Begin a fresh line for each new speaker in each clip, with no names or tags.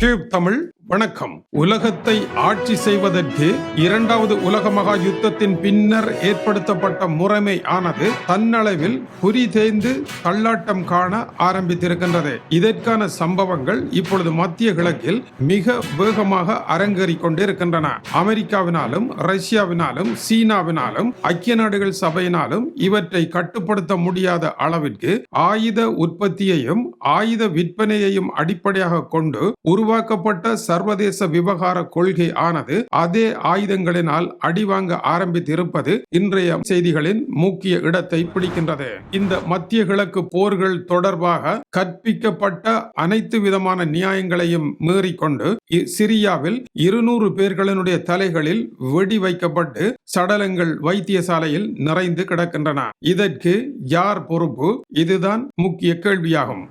Tube Tamil வணக்கம். உலகத்தை ஆட்சி செய்வதற்கு இரண்டாவது உலக மகா யுத்தத்தின் பின்னர் ஏற்படுத்தப்பட்ட முறைமை ஆனது தன்னளவில் புரி தேய்ந்து தள்ளாட்டம் காண ஆரம்பித்திருக்கின்றது. இதற்கான சம்பவங்கள் இப்பொழுது மத்திய கிழக்கில் மிக வேகமாக அரங்கேறிக் கொண்டிருக்கின்றன. அமெரிக்காவினாலும் ரஷ்யாவினாலும் சீனாவினாலும் ஐக்கிய நாடுகள் சபையினாலும் இவற்றை கட்டுப்படுத்த முடியாத அளவிற்கு ஆயுத உற்பத்தியையும் ஆயுத விற்பனையையும் அடிப்படையாக கொண்டு உருவாக்கப்பட்ட சர்வதேச விவகார கொள்கை ஆனது அதே ஆயுதங்களினால் அடிவாங்க ஆரம்பித்திருப்பது இன்றைய செய்திகளின் முக்கிய இடத்தை பிடிக்கின்றது. இந்த மத்திய கிழக்கு போர்கள் தொடர்பாக கற்பிக்கப்பட்ட அனைத்து விதமான நியாயங்களையும் மீறிக்கொண்டு சிரியாவில் இருநூறு பேர்களினுடைய தலைகளில் வெடி வைக்கப்பட்டு சடலங்கள் வைத்தியசாலையில் நிறைந்து கிடக்கின்றன. இதற்கு யார் பொறுப்பு? இதுதான் முக்கிய கேள்வியாகும்.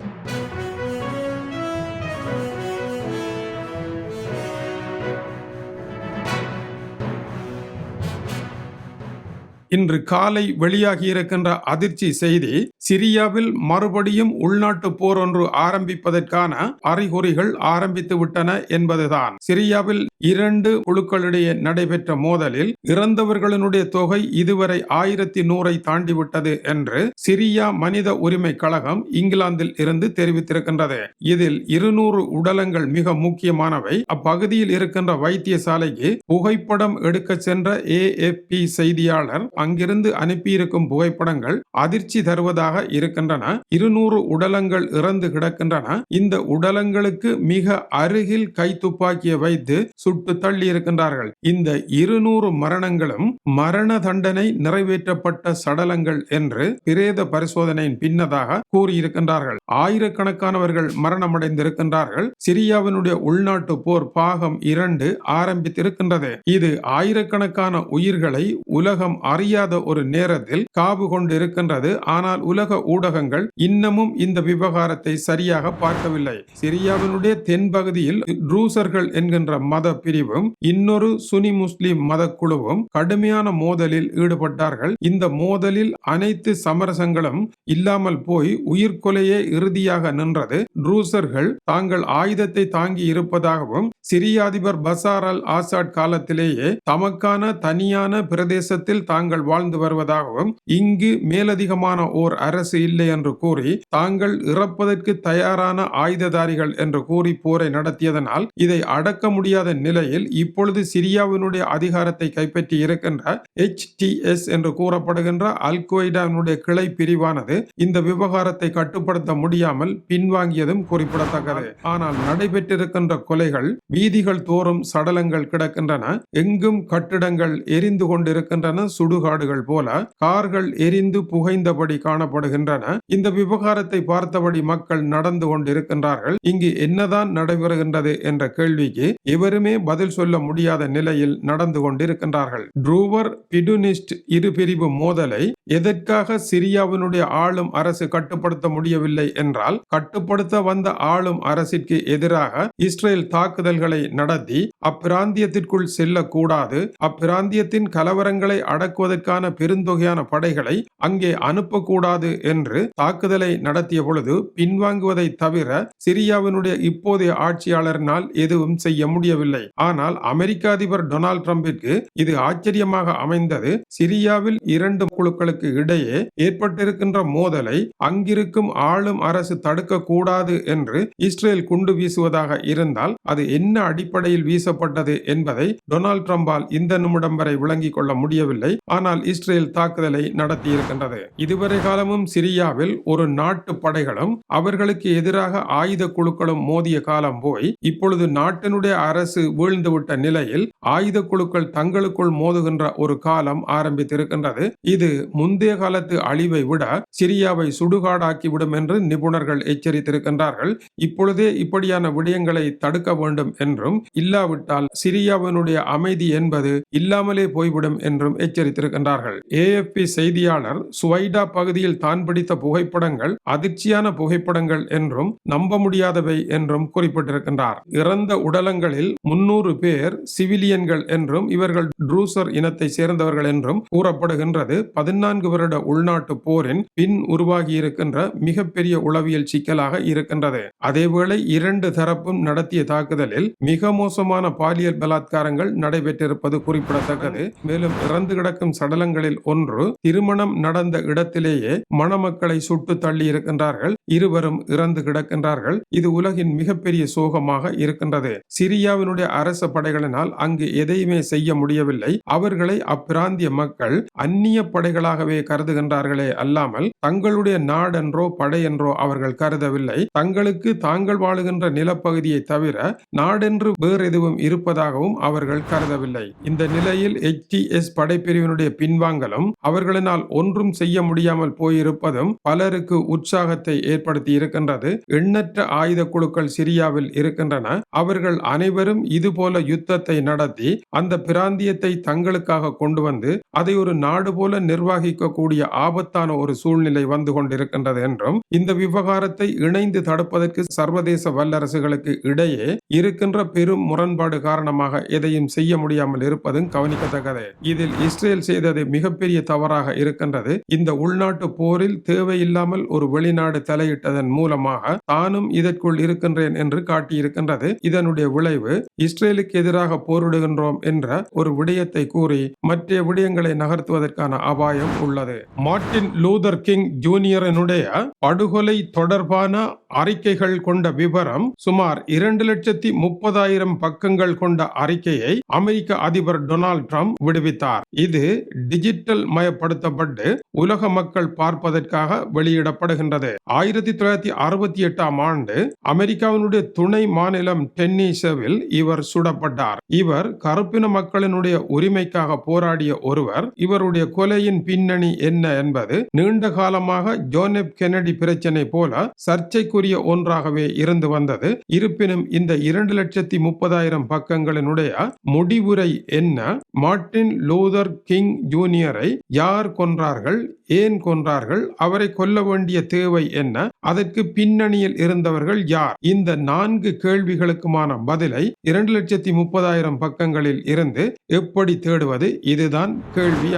இன்று காலை வெளியாகி இருக்கின்ற அதிர்ச்சி செய்தி சிரியாவில் மறுபடியும் உள்நாட்டு போர் ஒன்று ஆரம்பிப்பதற்கான அறிகுறிகள் ஆரம்பித்து விட்டன என்பதுதான். சிரியாவில் இரண்டு குழுக்களிடையே நடைபெற்ற மோதலில் இறந்தவர்களினுடைய தொகை இதுவரை ஆயிரத்தி நூறை தாண்டிவிட்டது என்று சிரியா மனித உரிமை கழகம் இங்கிலாந்தில் இருந்து தெரிவித்திருக்கின்றது. இதில் இருநூறு உடலங்கள் மிக முக்கியமானவை. அப்பகுதியில் இருக்கின்ற வைத்தியசாலைக்கு புகைப்படம் எடுக்க சென்ற ஏஎப்பி செய்தியாளர் அங்கிருந்து அனுப்பியிருக்கும் புகைப்படங்கள் அதிர்ச்சி தருவதாக இருக்கின்றன. இருநூறு உடலங்கள் இறந்து கிடக்கின்றன. இந்த உடலங்களுக்கு மிக அருகில் கை துப்பாக்கியை வைத்து சுட்டு தள்ளி இருக்கின்றார்கள் இந்த இருநூறு மரணங்களும் மரண தண்டனை நிறைவேற்றப்பட்ட சடலங்கள் என்று பிரேத பரிசோதனையின் பின்னதாக கூறியிருக்கின்றார்கள். ஆயிரக்கணக்கானவர்கள் மரணமடைந்திருக்கின்றார்கள். சிரியாவினுடைய உள்நாட்டு போர் பாகம் இரண்டு ஆரம்பித்திருக்கின்றது. இது ஆயிரக்கணக்கான உயிர்களை உலகம் அறியாத ஒரு நேரத்தில் காவு கொண்டு இருக்கின்றது ஆனால் உலக ஊடகங்கள் இன்னமும் இந்த விவகாரத்தை சரியாக பார்க்கவில்லை. சிரியாவினுடைய தென்பகுதியில் ட்ரூசர்கள் என்கின்ற மத பிரிவும் இன்னொரு சுனி முஸ்லிம் மத குழுவும் கடுமையான மோதலில் ஈடுபட்டார்கள். இந்த மோதலில் அனைத்து சமரசங்களும் இல்லாமல் போய் உயிர்கொலையே இறுதியாக நின்றது. ட்ரூசர்கள் தாங்கள் ஆயுதத்தை தாங்கி இருப்பதாகவும் சிரிய அதிபர் பசார் அல் ஆசாட் காலத்திலேயே தமக்கான தனியான பிரதேசத்தில் தாங்கள் வாழ்ந்து வருவதாகவும் இங்கு மேலதிகமான ஓர் அரசு இல்லை என்று கூறி தாங்கள் இறப்பதற்கு தயாரான ஆயுததாரிகள் என்று கூறி போரை நடத்தியதனால் இதை அடக்க முடியாத நிலையில் இப்பொழுது சிரியாவினுடைய அதிகாரத்தை கைப்பற்றி இருக்கின்ற எச் டி எஸ் என்று கூறப்படுகின்ற அல் கொய்டாவினுடைய கிளை பிரிவானது இந்த விவகாரத்தை கட்டுப்படுத்த முடியாமல் பின்வாங்கியதும் குறிப்பிடத்தக்கது. ஆனால் நடைபெற்றிருக்கின்ற கொலைகள் வீதிகள் தோறும் சடலங்கள் கிடக்கின்றன. எங்கும் கட்டிடங்கள் எரிந்து கொண்டிருக்கின்றன. சுடுகாடுகள் போல கார்கள் எரிந்து புகைந்தபடி காணப்படுகின்றன. இந்த விவகாரத்தை பார்த்தபடி மக்கள் நடந்து கொண்டிருக்கின்றார்கள். இங்கு என்னதான் நடைபெறுகின்றது என்ற கேள்விக்கு எவருமே பதில் சொல்ல முடியாத நிலையில் நடந்து கொண்டிருக்கின்றார்கள். ட்ரூவர் பிடுனிஸ்ட் இரு பிரிவு மோதலை எதற்காக சிரியாவினுடைய ஆளும் அரசு கட்டுப்படுத்த முடியவில்லை என்றால் கட்டுப்படுத்த வந்த ஆளும் அரசிற்கு எதிராக இஸ்ரேல் தாக்குதல் தாக்குதல்களை நடத்தி அப்பிராந்தியத்திற்குள் செல்லக்கூடாது. அப்பிராந்தியத்தின் கலவரங்களை அடக்குவதற்கான பெருந்தொகையான படைகளை அங்கே அனுப்பக்கூடாது என்று தாக்குதலை நடத்திய பொழுது பின்வாங்குவதை தவிர சிரியாவினுடைய இப்போதைய ஆட்சியாளரினால் எதுவும் செய்ய முடியவில்லை. ஆனால் அமெரிக்க அதிபர் டொனால்ட் ட்ரம்பிற்கு இது ஆச்சரியமாக அமைந்தது. சிரியாவில் இரண்டு குழுக்களுக்கு இடையே ஏற்பட்டிருக்கின்ற மோதலை அங்கிருக்கும் ஆளும் அரசு தடுக்க கூடாது என்று இஸ்ரேல் குண்டு வீசுவதாக இருந்தால் அது என்ன என்ன அடிப்படையில் வீசப்பட்டது என்பதை டொனால்ட் ட்ரம்பால் இந்த நிமிடம் வரை விளங்கிக் கொள்ள முடியவில்லை. ஆனால் இஸ்ரேல் தாக்குதலை நடத்தியிருக்கின்றது. இதுவரை காலமும் சிரியாவில் ஒரு நாட்டு படைகளும் அவர்களுக்கு எதிராக ஆயுத குழுக்களும் மோதிய காலம் போய் இப்பொழுது நாட்டினுடைய அரசு வீழ்ந்துவிட்ட நிலையில் ஆயுத குழுக்கள் தங்களுக்குள் மோதுகின்ற ஒரு காலம் ஆரம்பித்திருக்கின்றது. இது முந்தைய காலத்து அழிவை விட சிரியாவை சுடுகாடாக்கிவிடும் என்று நிபுணர்கள் எச்சரித்திருக்கின்றார்கள். இப்பொழுதே இப்படியான விடயங்களை தடுக்க வேண்டும் என்றும் இல்லாவிட்டால் சிரியாவினுடைய அமைதி என்பது இல்லாமலே போய்விடும் என்றும் எச்சரித்திருக்கின்றார்கள். இருக்கின்றார்கள் ஏஎஃப்பி செய்தியாளர் சுவைடா பகுதியில் தான் பிடித்த புகைப்படங்கள் அதிர்ச்சியான புகைப்படங்கள் என்றும் நம்ப முடியாதவை என்றும் குறிப்பிட்டிருக்கின்றார். இறந்த உடலங்களில் முன்னூறு பேர் சிவிலியன்கள் என்றும் இவர்கள் ட்ரூசர் இனத்தை சேர்ந்தவர்கள் என்றும் கூறப்படுகின்றது. பதினான்கு வருட உள்நாட்டு போரின் பின் உருவாகியிருக்கின்ற மிகப்பெரிய உளவியல் சிக்கலாக இருக்கின்றது. அதேவேளை இரண்டு தரப்பும் நடத்திய தாக்குதலில் மிக மோசமான பாலியல் பலாத்காரங்கள் நடைபெற்றிருப்பது குறிப்பிடத்தக்கது. மேலும் இறந்து கிடக்கும் சடலங்களில் ஒன்று திருமணம் நடந்த இடத்திலேயே மணமக்களை சுட்டு தள்ளி இருக்கின்றார்கள். இருவரும் இறந்து கிடக்கின்றார்கள். இது உலகின் மிகப்பெரிய சோகமாக இருக்கின்றது. சிரியாவினுடைய அரச படைகளினால் அங்கு எதையுமே செய்ய முடியவில்லை. அவர்களை அப்பிராந்திய மக்கள் அந்நிய படைகளாகவே கருதுகின்றார்களே அல்லாமல் தங்களுடைய நாடென்றோ படை என்றோ அவர்கள் கருதவில்லை. தங்களுக்கு தாங்கள் வாழுகின்ற நிலப்பகுதியை தவிர நாடு நாடென்று வேறு எதுவும் இருப்பதாகவும் அவர்கள் கருதவில்லை. இந்த நிலையில் எச்டிஎஸ் படைப்பிரிவினுடைய பின்வாங்கலும் அவர்களினால் ஒன்றும் செய்ய முடியாமல் போயிருப்பதும் பலருக்கு உற்சாகத்தை ஏற்படுத்தி இருக்கின்றது. எண்ணற்ற ஆயுத குழுக்கள் சிரியாவில் இருக்கின்றன. அவர்கள் அனைவரும் இதுபோல யுத்தத்தை நடத்தி அந்த பிராந்தியத்தை தங்களுக்காக கொண்டு வந்து அதை ஒரு நாடு போல நிர்வகிக்கக்கூடிய ஆபத்தான ஒரு சூழ்நிலை வந்து கொண்டிருக்கின்றது என்றும் இந்த விவகாரத்தை இணைந்து தடுப்பதற்கு சர்வதேச வல்லரசுகளுக்கு இடையே இருக்கின்ற பெரும் முரண்பாடு காரணமாக எதையும் செய்ய முடியாமல் இருப்பதும் கவனிக்கத்தக்கது. இதில் இஸ்ரேல் செய்தது மிகப்பெரிய தவறாக இருக்கின்றது. இந்த உள்நாட்டு போரில் தேவையில்லாமல் ஒரு வெளிநாடு தலையிட்டதன் மூலமாக தானும் இதற்குள் இருக்கின்றேன் என்று காட்டியிருக்கின்றது. இதனுடைய விளைவு இஸ்ரேலுக்கு எதிராக போரிடுகின்றோம் என்ற ஒரு விடயத்தை கூறி மற்ற விடயங்களை நகர்த்துவதற்கான அபாயம் உள்ளது. மார்ட்டின் லூதர் கிங் ஜூனியரனுடைய படுகொலை தொடர்பான அறிக்கைகள் கொண்ட விவரம் சுமார் இரண்டு லட்சத்தி முப்பதாயிரம் பக்கங்கள் கொண்ட அறிக்கையை அமெரிக்க அதிபர் டொனால்ட் ட்ரம்ப் விடுவித்தார். இது டிஜிட்டல் மயப்படுத்தப்பட்டு உலக மக்கள் பார்ப்பதற்காக வெளியிடப்படுகின்றது. ஆயிரத்தி தொள்ளாயிரத்தி அறுபத்தி எட்டாம் ஆண்டு அமெரிக்காவினுடைய துணை மாநிலம் டென்னிசவில் இவர் சுடப்பட்டார். இவர் கருப்பின மக்களினுடைய உரிமைக்காக போராடிய ஒருவர் இவருடைய கொலையின் பின்னணி என்ன என்பது நீண்ட காலமாக ஜோனெப் கெனடி பிரச்சனை போல சர்ச்சைக்குரிய ஒன்றாகவே இருந்து வந்தது. இருப்பினும் இந்த இரண்டு லட்சத்தி முப்பதாயிரம் பக்கங்களினுடைய முடிவுரை என்ன? மார்ட்டின் லூதர் கிங் ஜூனியரை யார் கொன்றார்கள்? ஏன் கொன்றார்கள்? அவரை கொல்ல வேண்டிய தேவை என்ன? அதற்கு பின்னணியில் இருந்தவர்கள் யார்? இந்த நான்கு கேள்விகளுக்குமான பதிலை இரண்டு லட்சத்தி முப்பதாயிரம் பக்கங்களில் இருந்து எப்படி தேடுவது? இதுதான் கேள்வி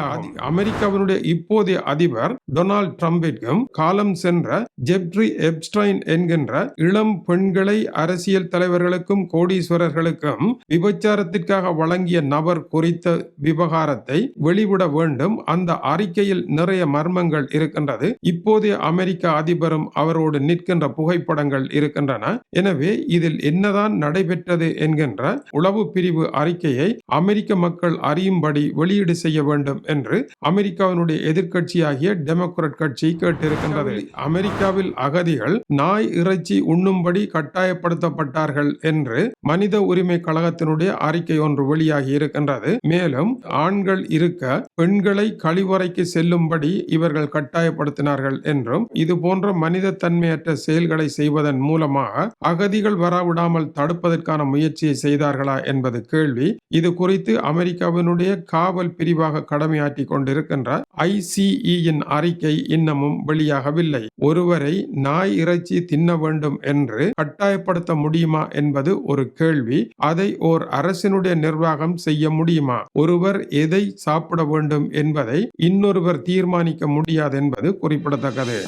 அமெரிக்காவினுடைய இப்போதைய அதிபர் டொனால்ட் ட்ரம்பிற்கும் காலம் சென்ற ஜெப்ரி எப்ஸ்டைன் என்கின்ற இளம் பெண்களை அரசியல் தலைவர்களுக்கும் கோடீஸ்வரர்களுக்கும் விபச்சாரத்திற்காக வழங்கிய நபர் குறித்த விவகாரத்தை வெளிவிட வேண்டும். அந்த அறிக்கையில் நிறைய மர்மங்கள் இருக்கின்றது. இப்போதைய அமெரிக்க அதிபரும் அவரோடு நிற்கின்ற புகைப்படங்கள் இருக்கின்றன. எனவே இதில் என்னதான் நடைபெற்றது என்கின்ற உளவு பிரிவு அறிக்கையை அமெரிக்க மக்கள் அறியும்படி வெளியீடு செய்ய வேண்டும் என்று அமெரிக்காவினுடைய எதிர்க்கட்சியாகிய டெமோக்ராட் கட்சி கேட்டிருக்கின்றது. அமெரிக்காவில் அகதிகள் நாய் இறைச்சி உண்ணும்படி கட்டாயப்படுத்தப்பட்டார்கள் என்று என்று மனித உரிமை கழகத்தினுடைய அறிக்கை ஒன்று வெளியாகி இருக்கின்றது. மேலும் ஆண்கள் இருக்க பெண்களை கழிவறைக்கு செல்லும்படி இவர்கள் கட்டாயப்படுத்தினார்கள் என்றும் இது போன்ற மனித தன்மையற்ற செயல்களை செய்வதன் மூலமாக அகதிகள் வரவிடாமல் தடுப்பதற்கான முயற்சியை செய்தார்களா என்பது கேள்வி. இது குறித்து அமெரிக்காவினுடைய காவல் பிரிவாக கடமையாற்றி கொண்டிருக்கின்ற ஐசிஇயின் அறிக்கை இன்னமும் வெளியாகவில்லை. ஒருவரை நாய் இறைச்சி தின்ன வேண்டும் என்று கட்டாயப்படுத்த முடியுமா என்பது ஒரு கேள்வி அதை ஓர் அரசினுடைய நிர்வாகம் செய்ய முடியுமா? ஒருவர் எதை சாப்பிட வேண்டும் என்பதை இன்னொருவர் தீர்மானிக்க முடியாது என்பது குறிப்பிடத்தக்கது.